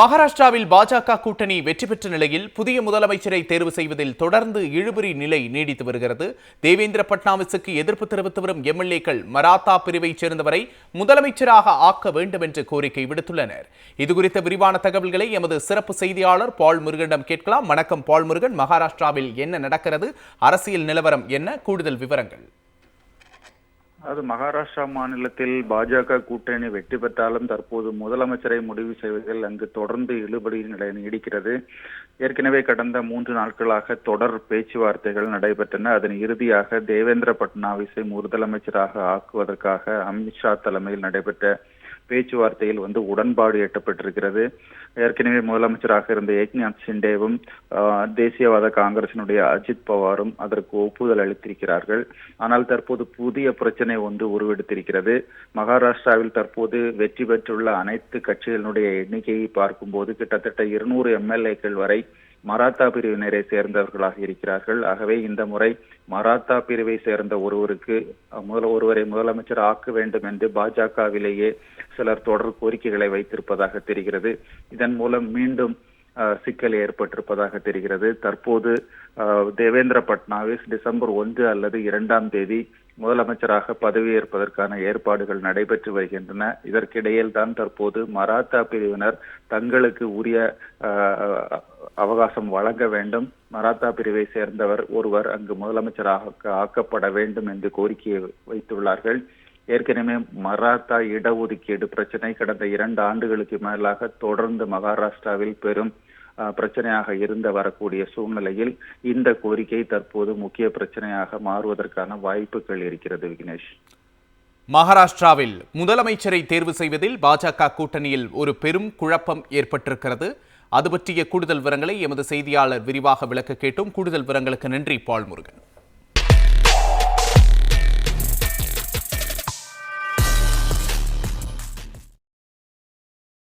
மகாராஷ்டிராவில் பாஜக கூட்டணி வெற்றி பெற்ற நிலையில் புதிய முதலமைச்சரை தேர்வு செய்வதில் தொடர்ந்து இழுபறி நிலை நீடித்து வருகிறது. தேவேந்திர பட்னாவிஸுக்கு எதிர்ப்பு தெரிவித்து வரும் எம்எல்ஏக்கள் மராத்தா பிரிவைச் சேர்ந்தவரை முதலமைச்சராக ஆக்க வேண்டும் என்று கோரிக்கை விடுத்துள்ளனர். இதுகுறித்த விரிவான தகவல்களை எமது சிறப்பு செய்தியாளர் பால் முருகனிடம் கேட்கலாம். வணக்கம் பால் முருகன். மகாராஷ்டிராவில் என்ன நடக்கிறது? அரசியல் நிலவரம் என்ன? கூடுதல் விவரங்கள். அது மகாராஷ்டிரா மாநிலத்தில் பாஜக கூட்டணி வெற்றி பெற்றாலும் தற்போது முதலமைச்சரை முடிவு செய்வதில் அங்கு தொடர்ந்து இழுபடி நிலை நீடிக்கிறது. ஏற்கனவே கடந்த மூன்று நாட்களாக தொடர் பேச்சுவார்த்தைகள் நடைபெற்றன. அதன் இறுதியாக தேவேந்திர பட்னாவிஸை முதலமைச்சராக ஆக்குவதற்காக அமித்ஷா தலைமையில் நடைபெற்ற பேச்சுவார்த்தையில் வந்து உடன்பாடு எட்டப்பட்டிருக்கிறது. ஏற்கனவே முதலமைச்சராக இருந்த ஏக்நாத் சிண்டேவும் ஆஹ், தேசியவாத காங்கிரசினுடைய அஜித் பவாரும் அதற்கு ஒப்புதல் அளித்திருக்கிறார்கள். ஆனால் தற்போது புதிய பிரச்சனை ஒன்று உருவெடுத்திருக்கிறது. மகாராஷ்டிராவில் தற்போது வெற்றி பெற்றுள்ள அனைத்து கட்சிகளினுடைய எண்ணிக்கையை பார்க்கும்போது கிட்டத்தட்ட இருநூறு எம்எல்ஏக்கள் வரை மராத்தா பிரிவினரை சேர்ந்தவர்களாக இருக்கிறார்கள். ஆகவே இந்த முறை மராத்தா பிரிவை சேர்ந்த ஒருவருக்கு முதல் ஒருவரை முதலமைச்சர் ஆக்க வேண்டும் என்று பாஜகவிலேயே சிலர் தொடர் கோரிக்கைகளை வைத்திருப்பதாக தெரிகிறது. இதன் மூலம் மீண்டும் சிக்கல் ஏற்பட்டிருப்பதாக தெரிகிறது. தற்போது தேவேந்திர பட்னாவிஸ் டிசம்பர் ஒன்று அல்லது இரண்டாம் தேதி முதலமைச்சராக பதவியேற்பதற்கான ஏற்பாடுகள் நடைபெற்று வருகின்றன. இதற்கிடையில் தான் தற்போது மராத்தா பிரிவினர் தங்களுக்கு உரிய அஹ், அவகாசம் வழங்க வேண்டும். மராத்தா பிரிவை சேர்ந்தவர் ஒருவர் அங்கு முதலமைச்சராக ஆக்கப்பட வேண்டும் என்று கோரிக்கையை வைத்துள்ளார்கள். ஏற்கனவே மராத்தா இடஒதுக்கீடு பிரச்சனை கடந்த இரண்டு ஆண்டுகளுக்கு மேலாக தொடர்ந்து மகாராஷ்டிராவில் பெரும் பிரச்சனையாக இருந்து வரக்கூடிய சூழ்நிலையில் இந்த கோரிக்கை தற்போது முக்கிய பிரச்சனையாக மாறுவதற்கான வாய்ப்புகள் இருக்கிறது விக்னேஷ். மகாராஷ்டிராவில் முதலமைச்சரை தேர்வு செய்வதில் பாஜக கூட்டணியில் ஒரு பெரும் குழப்பம் ஏற்பட்டிருக்கிறது. அது பற்றிய கூடுதல் விவரங்களை எமது செய்தியாளர் விரிவாக விளக்க கேட்டோம். கூடுதல் விவரங்களுக்கு நன்றி பால் முருகன்